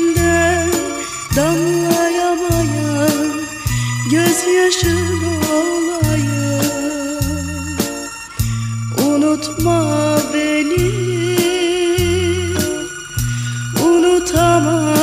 Gözünden damlayamayan Gözyaşın olayım Unutma beni Unutama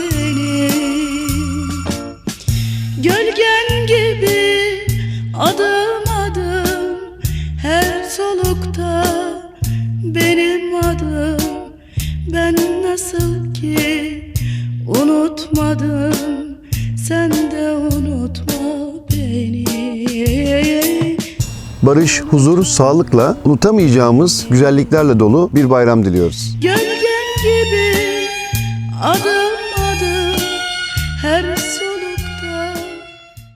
beni. Gölgen gibi adım adım Her solukta benim adım. Ben nasıl ki unutmadım Sen de unutma beni Barış, huzur, sağlıkla unutamayacağımız güzelliklerle dolu bir bayram diliyoruz. Gölgen gibi adım adım her soru